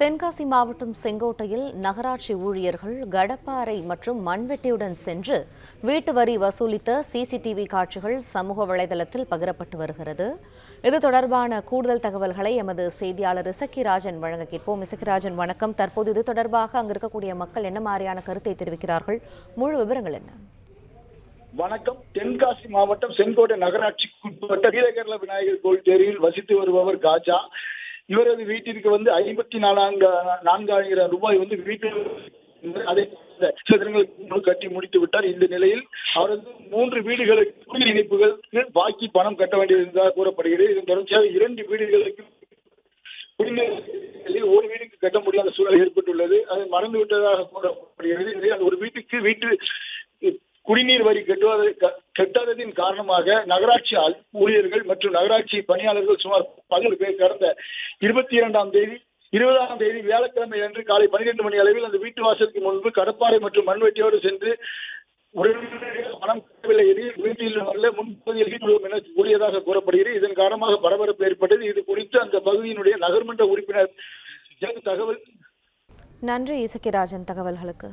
தென்காசி மாவட்டம் செங்கோட்டையில் நகராட்சி ஊழியர்கள் கடப்பாறை மற்றும் மண்வெட்டியுடன் சென்று வீட்டு வரி வசூலித்த சிசிடிவி காட்சிகள் சமூக வலைதளத்தில் பகிரப்பட்டு வருகிறது. இது தொடர்பான கூடுதல் தகவல்களை எமது செய்தியாளர் இசக்கிராஜன் வழங்க கேட்போம். இசக்கிராஜன் வணக்கம். தற்போது இது தொடர்பாக அங்கு இருக்கக்கூடிய மக்கள் என்ன மாதிரியான கருத்தை தெரிவிக்கிறார்கள்? முழு விவரங்கள் என்ன? வணக்கம். தென்காசி மாவட்டம் செங்கோட்டை நகராட்சிக்கு உட்பட்ட வீரகேரள விநாயகர் கோவில் தெருவில் வசித்து வருபவர் காஜா. இவரது வீட்டிற்கு வந்து ஐம்பத்தி நாலாங்க நான்காயிரம் ரூபாய் வந்து வீட்டில் அதை சில தினங்களுக்கு கட்டி முடித்து விட்டார். இந்த நிலையில் அவரது மூன்று வீடுகளுக்கு குடிநீர் இணைப்புகளுக்கு பாக்கி பணம் கட்ட வேண்டியிருந்ததாக கூறப்படுகிறது. இதன் தொடர்ச்சியாக இரண்டு வீடுகளுக்கு குடிநீர் ஒரு வீடுக்கு கட்ட முடியாத சூழல் ஏற்பட்டுள்ளது. அது மறந்து விட்டதாக கூறப்படுகிறது ஒரு வீட்டுக்கு வீட்டு குடிநீர் வரி கட்டுவதை கட்டாததின் காரணமாக நகராட்சி அல்- ஊழியர்கள் மற்றும் நகராட்சி பணியாளர்கள் சுமார் பதினொரு பேர் கடந்த இருபத்தி இரண்டாம் தேதி இருபதாம் தேதி வியாழக்கிழமை அன்று காலை பன்னிரண்டு மணி அளவில் அந்த வீட்டு வாசலுக்கு முன்பு கடப்பாறை மற்றும் மண்வெட்டியோடு சென்று மனம் கட்டவில்லை எனில் வீட்டில் உள்ள முன்பகுதியில் என கூறியதாக கூறப்படுகிறது. இதன் காரணமாக பரபரப்பு ஏற்பட்டது. இது குறித்து அந்த பகுதியினுடைய நகர்மன்ற உறுப்பினர் தகவல் நன்றி இசக்கிராஜன் தகவல்களுக்கு.